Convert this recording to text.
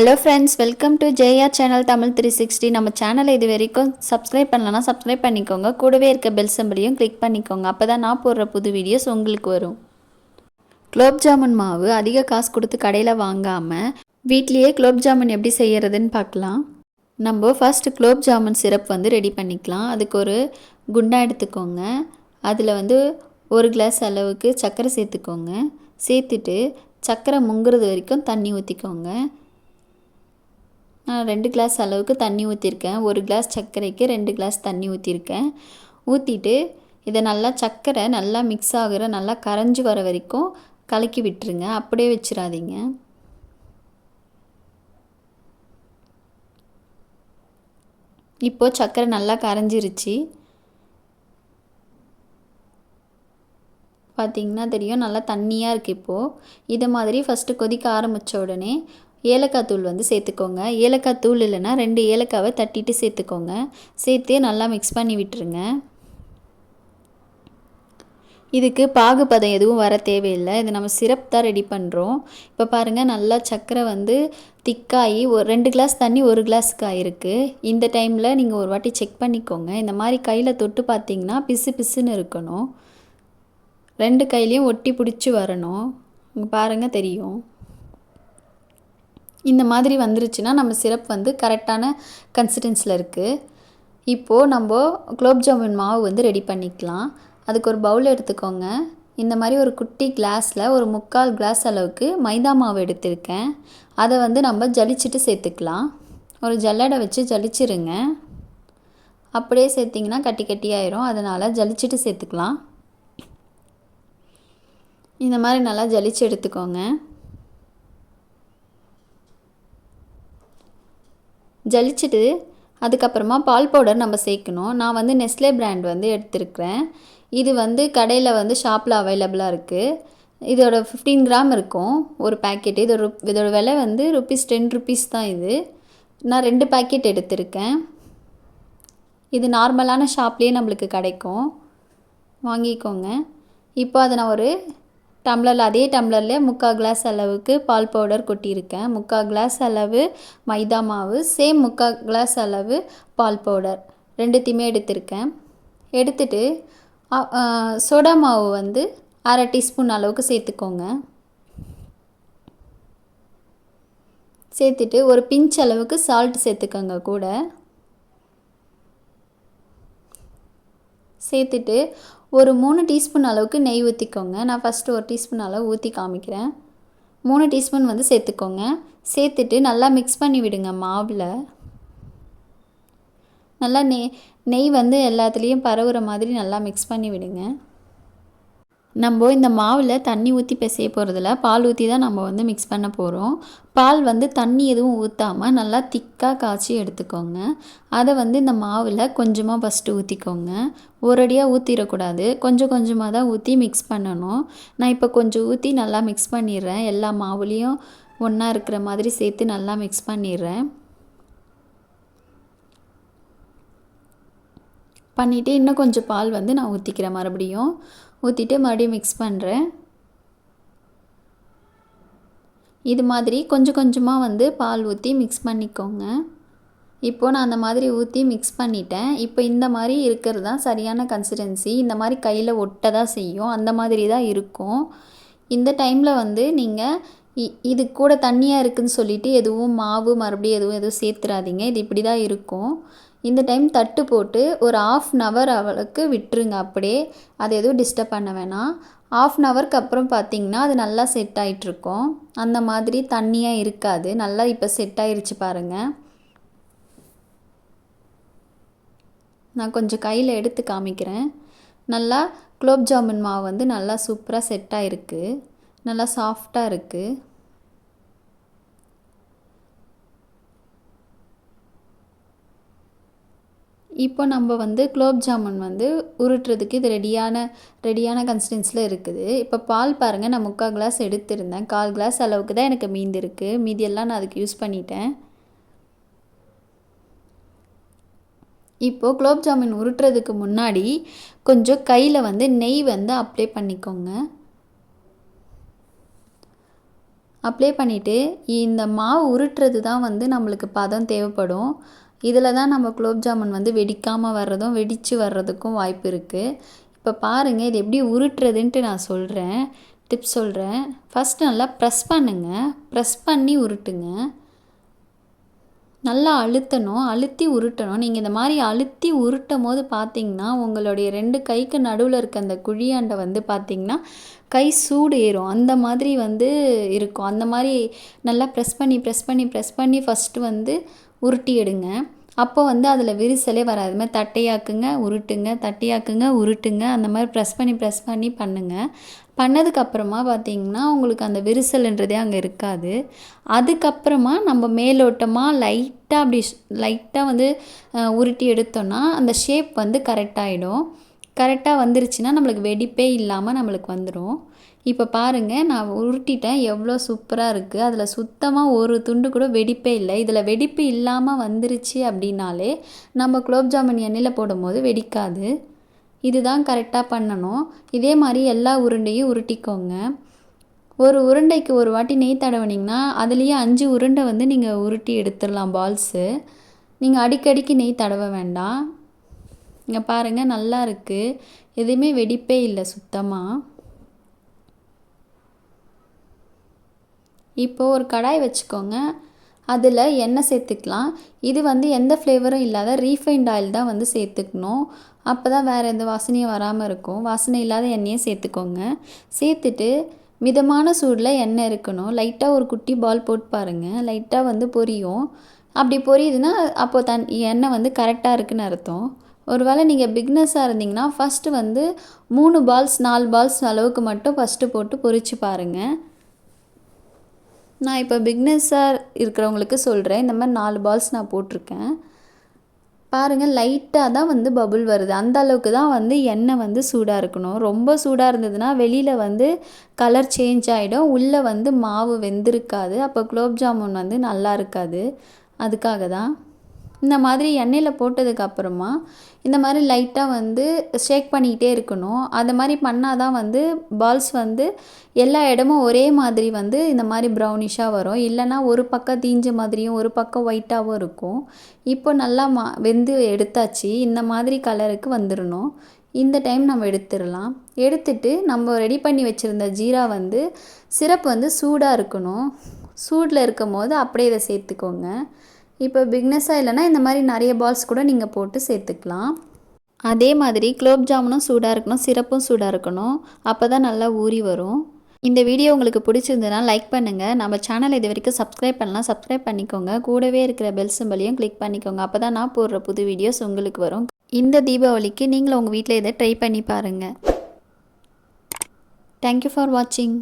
Hello friends welcome to Jaya channel Tamil three sixty நம்ம சேனலை இது வரைக்கும் சப்ஸ்கிரைப் பண்ணலன்னா சப்ஸ்கிரைப் பண்ணிக்கோங்க. கூடவே இருக்க பெல் சிம்பிளையும் கிளிக் பண்ணிக்கோங்க. அப்போ தான் நான் போடுற புது வீடியோஸ் உங்களுக்கு வரும். குலோப் ஜாமுன் மாவு அதிக காசு கொடுத்து கடையில் வாங்காமல் வீட்லேயே குலோப் ஜாமுன் எப்படி செய்கிறதுன்னு பார்க்கலாம். நம்ம ஃபஸ்ட்டு குலோப் ஜாமுன் சிரப் வந்து ரெடி பண்ணிக்கலாம். அதுக்கு ஒரு குண்டா எடுத்துக்கோங்க. அதில் வந்து ஒரு கிளாஸ் அளவுக்கு சர்க்கரை சேர்த்துக்கோங்க. சேர்த்துட்டு சர்க்கரை முங்குறது வரைக்கும் தண்ணி ஊற்றிக்கோங்க நான் ரெண்டு கிளாஸ் அளவுக்கு தண்ணி ஊற்றிருக்கேன் ஒரு கிளாஸ் சர்க்கரைக்கு ரெண்டு கிளாஸ் தண்ணி ஊற்றிருக்கேன் ஊற்றிட்டு இதை நல்லா சர்க்கரை நல்லா மிக்ஸ் ஆகிற நல்லா கரைஞ்சி வர வரைக்கும் கலக்கி விட்டுருங்க. அப்படியே வச்சிடாதீங்க. இப்போது சர்க்கரை நல்லா கரைஞ்சிருச்சு. பார்த்திங்கன்னா தெரியும் நல்லா தண்ணியாக இருக்குது இப்போது இதை மாதிரி ஃபஸ்ட்டு கொதிக்க ஆரம்பித்த உடனே ஏலக்காய் தூள் வந்து சேர்த்துக்கோங்க. ஏலக்காய் தூள் இல்லைன்னா ரெண்டு ஏலக்காவை தட்டிட்டு சேர்த்துக்கோங்க. சேர்த்து நல்லா மிக்ஸ் பண்ணி விட்டுருங்க. இதுக்கு பாகுபதம் எதுவும் வர தேவையில்லை. இது நம்ம சிரப் தான் ரெடி பண்ணுறோம் இப்போ பாருங்கள் நல்லா சர்க்கரை வந்து திக்காகி ஒரு ரெண்டு கிளாஸ் தண்ணி ஒரு கிளாஸுக்கு ஆயிருக்கு. இந்த டைமில் நீங்கள் ஒரு வாட்டி செக் பண்ணிக்கோங்க. இந்த மாதிரி கையில் தொட்டு பார்த்தீங்கன்னா பிசு பிசுன்னு இருக்கணும். ரெண்டு கையிலையும் ஒட்டி பிடிச்சி வரணும். பாருங்கள் தெரியும். இந்த மாதிரி வந்துருச்சுன்னா நம்ம சிரப் வந்து கரெக்டான கன்சிஸ்டன்ஸில் இருக்குது இப்போது நம்ம குலோப் ஜாமுன் மாவு வந்து ரெடி பண்ணிக்கலாம். அதுக்கு ஒரு பவுல் எடுத்துக்கோங்க. இந்த மாதிரி ஒரு குட்டி கிளாஸில் ஒரு முக்கால் கிளாஸ் அளவுக்கு மைதா மாவு எடுத்திருக்கேன். அதை வந்து நம்ம ஜலிச்சுட்டு சேர்த்துக்கலாம். ஒரு ஜல்லடை வச்சு ஜலிச்சிருங்க. அப்படியே சேர்த்திங்கன்னா கட்டி கட்டி ஆயிரும். அதனால் ஜலிச்சுட்டு சேர்த்துக்கலாம். இந்த மாதிரி நல்லா ஜலிச்சு எடுத்துக்கோங்க. ஜலிச்சுட்டு அதுக்கப்புறமா பால் பவுடர் நம்ம சேர்க்கணும். நான் வந்து நெஸ்லே பிராண்ட் வந்து எடுத்திருக்கிறேன். இது வந்து கடையில் வந்து ஷாப்பில் அவைலபிளாக இருக்குது இதோட ஃபிஃப்டீன் கிராம் இருக்கும் ஒரு பேக்கெட் இதோட இதோட விலை வந்து ருப்பீஸ் டென் ருப்பீஸ் தான் இது. நான் ரெண்டு பேக்கெட் எடுத்திருக்கேன். இது நார்மலான ஷாப்லேயே நம்மளுக்கு கிடைக்கும். வாங்கிக்கோங்க. இப்போ அதை நான் ஒரு டம்ளரில் அதே டம்ளரில் முக்கால் கிளாஸ் அளவுக்கு பால் பவுடர் கொட்டியிருக்கேன். முக்கால் கிளாஸ் அளவு மைதா மாவு சேம் முக்கால் கிளாஸ் அளவு பால் பவுடர். ரெண்டுத்தையுமே எடுத்திருக்கேன். எடுத்துட்டு சோடா மாவு வந்து அரை டீஸ்பூன் அளவுக்கு சேர்த்துக்கோங்க. சேர்த்துட்டு ஒரு பிஞ்ச் அளவுக்கு சால்ட் சேர்த்துக்கோங்க கூட. சேர்த்துட்டு ஒரு மூணு டீஸ்பூன் அளவுக்கு நெய் ஊற்றிக்கோங்க நான் ஃபஸ்ட்டு ஒரு டீஸ்பூன் அளவு ஊற்றி காமிக்கிறேன். மூணு டீஸ்பூன் வந்து சேர்த்துக்கோங்க. சேர்த்துட்டு நல்லா மிக்ஸ் பண்ணி விடுங்க மாவில். நல்லா நெய் நெய் வந்து எல்லாத்துலேயும் பரவுற மாதிரி நல்லா மிக்ஸ் பண்ணி விடுங்க. நம்ம இந்த மாவில் தண்ணி ஊற்றி பிசைய போகிறதில்ல பால் ஊற்றி தான் நம்ம வந்து மிக்ஸ் பண்ண போகிறோம் பால் வந்து தண்ணி எதுவும் ஊற்றாமல் நல்லா திக்காக காய்ச்சி எடுத்துக்கோங்க. அதை வந்து இந்த மாவில் கொஞ்சமாக ஃபஸ்ட்டு ஊற்றிக்கோங்க ஒரடியாக ஊற்றிடக்கூடாது கொஞ்சம் கொஞ்சமாக தான் ஊற்றி மிக்ஸ் பண்ணணும். நான் இப்போ கொஞ்சம் ஊற்றி நல்லா மிக்ஸ் பண்ணிடுறேன். எல்லா மாவுலேயும் ஒன்றா இருக்கிற மாதிரி சேர்த்து நல்லா மிக்ஸ் பண்ணிடுறேன். பண்ணிவிட்டு இன்னும் கொஞ்சம் பால் வந்து நான் ஊற்றிக்கிறேன் மறுபடியும். ஊற்றிட்டு மறுபடியும் மிக்ஸ் பண்ணுறேன் இது மாதிரி கொஞ்சம் கொஞ்சமாக வந்து பால் ஊற்றி மிக்ஸ் பண்ணிக்கோங்க. இப்போது நான் அந்த மாதிரி ஊற்றி மிக்ஸ் பண்ணிட்டேன். இப்போ இந்த மாதிரி இருக்கிறது தான் சரியான கன்சிஸ்டன்சி இந்த மாதிரி கையில் ஒட்ட தான் செய்யும். அந்த மாதிரி தான் இருக்கும். இந்த டைமில் வந்து நீங்கள் இது கூட தண்ணியாக இருக்குதுன்னு சொல்லிவிட்டு எதுவும் மாவு மறுபடியும் எதுவும் எதுவும் சேர்த்துறாதீங்க. இது இப்படி தான் இருக்கும். இந்த டைம் தட்டு போட்டு ஒரு ஆஃப் அன் ஹவர் அவளுக்கு விட்டுருங்க அப்படியே. அது எதுவும் டிஸ்டர்ப் பண்ண வேணாம். ஆஃப் அன் ஹவருக்கு அப்புறம் பார்த்திங்கன்னா அது நல்லா செட் ஆகிட்ருக்கும் அந்த மாதிரி தண்ணியாக இருக்காது. நல்லா இப்போ செட் ஆகிருச்சு பாருங்கள் நான் கொஞ்சம் கையில் எடுத்து காமிக்கிறேன். நல்லா குலோப் ஜாமுன் மாவு வந்து நல்லா சூப்பராக செட் ஆகிருக்கு நல்லா சாஃப்டாக இருக்குது இப்போ நம்ம வந்து குலோப் ஜாமுன் வந்து உருட்டுறதுக்கு இது ரெடியான ரெடியான கன்சிஸ்டன்ஸில் இருக்குது. இப்போ பால் பாருங்கள் நான் முக்கால் கிளாஸ் எடுத்திருந்தேன். கால் கிளாஸ் அளவுக்கு தான் எனக்கு மீந்திருக்கு. மீதியெல்லாம் நான் அதுக்கு யூஸ் பண்ணிட்டேன். இப்போது குலோப் ஜாமுன் உருட்டுறதுக்கு முன்னாடி கொஞ்சம் கையில் வந்து நெய் வந்து அப்ளை பண்ணிக்கோங்க. அப்ளை பண்ணிவிட்டு இந்த மாவு உருட்டுறது தான் வந்து நம்மளுக்கு பதம் தேவைப்படும். இதில் தான் நம்ம குலோப் ஜாமுன் வந்து வெடிக்காமல் வர்றதும் வெடித்து வர்றதுக்கும் வாய்ப்பு இருக்குது இப்போ பாருங்கள் இது எப்படி உருட்டுறதுன்ட்டு நான் சொல்கிறேன் டிப்ஸ் சொல்கிறேன் ஃபஸ்ட் நல்லா ப்ரெஸ் பண்ணுங்கள் ப்ரெஸ் பண்ணி உருட்டுங்க. நல்லா அழுத்தணும். அழுத்தி உருட்டணும். நீங்கள் இந்த மாதிரி அழுத்தி உருட்டும் போது பார்த்தீங்கன்னா உங்களுடைய ரெண்டு கைக்கு நடுவில் இருக்க அந்த குழியாண்டை வந்து பார்த்தீங்கன்னா கை சூடு ஏறும் அந்த மாதிரி வந்து இருக்கும். அந்த மாதிரி நல்லா ப்ரெஸ் பண்ணி ப்ரெஸ் பண்ணி ப்ரெஸ் பண்ணி ஃபஸ்ட்டு வந்து உருட்டி எடுங்க அப்போ வந்து அதில் விரிசலே வராது. மாதிரி தட்டையாக்குங்க உருட்டுங்க தட்டையாக்குங்க உருட்டுங்க. அந்த மாதிரி ப்ரெஸ் பண்ணி ப்ரெஸ் பண்ணி பண்ணுங்கள் பண்ணதுக்கப்புறமா பார்த்தீங்கன்னா உங்களுக்கு அந்த விரிசல்ன்றதே அங்கே இருக்காது. அதுக்கப்புறமா நம்ம மேலோட்டமாக லைட்டாக அப்படி லைட்டாக வந்து உருட்டி எடுத்தோன்னா அந்த ஷேப் வந்து கரெக்டாகிடும் கரெக்டாக வந்துருச்சுன்னா நம்மளுக்கு வெடிப்பே இல்லாமல் நம்மளுக்கு வந்துடும் இப்போ பாருங்கள் நான் உருட்டிட்டேன். எவ்வளோ சூப்பராக இருக்குது அதில் சுத்தமாக ஒரு துண்டு கூட வெடிப்பே இல்லை. இதில் வெடிப்பு இல்லாமல் வந்துருச்சு அப்படின்னாலே நம்ம குலோப் ஜாமுன் எண்ணெயில் போடும்போது வெடிக்காது. இதுதான் கரெக்டாக பண்ணணும். இதே மாதிரி எல்லா உருண்டையும் உருட்டிக்கோங்க. ஒரு உருண்டைக்கு ஒரு வாட்டி நெய் தடவினீங்கன்னா அதுலேயே அஞ்சு உருண்டை வந்து நீங்கள் உருட்டி எடுத்துடலாம் பால்ஸு. நீங்கள் அடிக்கடிக்கு நெய் தடவ வேண்டாம். இங்கே பாருங்கள் நல்லா இருக்குது எதுவுமே வெடிப்பே இல்லை சுத்தமாக இப்போது ஒரு கடாய் வச்சுக்கோங்க. அதில் எண்ணெய் சேர்த்துக்கலாம். இது வந்து எந்த ஃப்ளேவரும் இல்லாத ரீஃபைண்ட் ஆயில் தான் வந்து சேர்த்துக்கணும். அப்போ தான் வேறு எந்த வாசனையும் வராமல் இருக்கும். வாசனை இல்லாத எண்ணெயை சேர்த்துக்கோங்க. சேர்த்துட்டு மிதமான சூடில் எண்ணெய் இருக்கணும். லைட்டாக ஒரு குட்டி பால் போட்டு பாருங்கள் லைட்டாக வந்து பொரியும். அப்படி பொரியுதுன்னா அப்போது தன் எண்ணெய் வந்து கரெக்டாக இருக்குன்னு அர்த்தம். ஒருவேளை நீங்கள் பிக்னஸாக இருந்தீங்கன்னா ஃபஸ்ட்டு வந்து மூணு பால்ஸ் நாலு பால்ஸ் அளவுக்கு மட்டும் ஃபஸ்ட்டு போட்டு பொறிச்சு பாருங்கள் நான் இப்போ பிக்னஸாக இருக்கிறவங்களுக்கு சொல்கிறேன் இந்த மாதிரி நாலு பால்ஸ் நான் போட்டிருக்கேன். பாருங்கள் லைட்டாக தான் வந்து பபுள் வருது. அந்த அளவுக்கு தான் வந்து எண்ணெய் வந்து சூடாக இருக்கணும். ரொம்ப சூடாக இருந்ததுன்னா வெளியில் வந்து கலர் சேஞ்ச் ஆகிடும் உள்ளே வந்து மாவு வெந்திருக்காது. அப்போ குலோப் ஜாமுன் வந்து நல்லா இருக்காது. அதுக்காக தான். இந்த மாதிரி எண்ணெயில் போட்டதுக்கு அப்புறமா இந்த மாதிரி லைட்டாக வந்து ஷேக் பண்ணிக்கிட்டே இருக்கணும். அது மாதிரி பண்ணால் தான் வந்து பால்ஸ் வந்து எல்லா இடமும் ஒரே மாதிரி வந்து இந்த மாதிரி ப்ரௌனிஷாக வரும். இல்லைன்னா ஒரு பக்கம் தீஞ்ச மாதிரியும் ஒரு பக்கம் ஒயிட்டாகவும் இருக்கும். இப்போ நல்லா மா வெந்து எடுத்தாச்சு. இந்த மாதிரி கலருக்கு வந்துடணும் இந்த டைம் நம்ம எடுத்துடலாம். எடுத்துட்டு நம்ம ரெடி பண்ணி வச்சுருந்த ஜீரா வந்து சிரப் வந்து சூடாக இருக்கணும். சூடில் இருக்கும் போது அப்படியே இதை சேர்த்துக்கோங்க. இப்போ பிக்னஸாக இல்லைன்னா இந்த மாதிரி நிறைய பால்ஸ் கூட நீங்கள் போட்டு சேர்த்துக்கலாம். அதே மாதிரி குலோப் ஜாமுனும் சூடாக இருக்கணும் சிரப்பும் சூடாக இருக்கணும். அப்போ தான் நல்லா ஊறி வரும். இந்த வீடியோ உங்களுக்கு பிடிச்சிருந்ததுன்னா லைக் பண்ணுங்கள் நம்ம சேனல் இது வரைக்கும் சப்ஸ்கிரைப் பண்ணலாம் சப்ஸ்கிரைப் பண்ணிக்கோங்க. கூடவே இருக்கிற பெல் சிம்பலையும் கிளிக் பண்ணிக்கோங்க. அப்போ தான் நான் போடுற புது வீடியோஸ் உங்களுக்கு வரும். இந்த தீபாவளிக்கு நீங்களும் உங்கள் வீட்டில் இதை ட்ரை பண்ணி பாருங்கள் தேங்க்யூ ஃபார் வாட்சிங்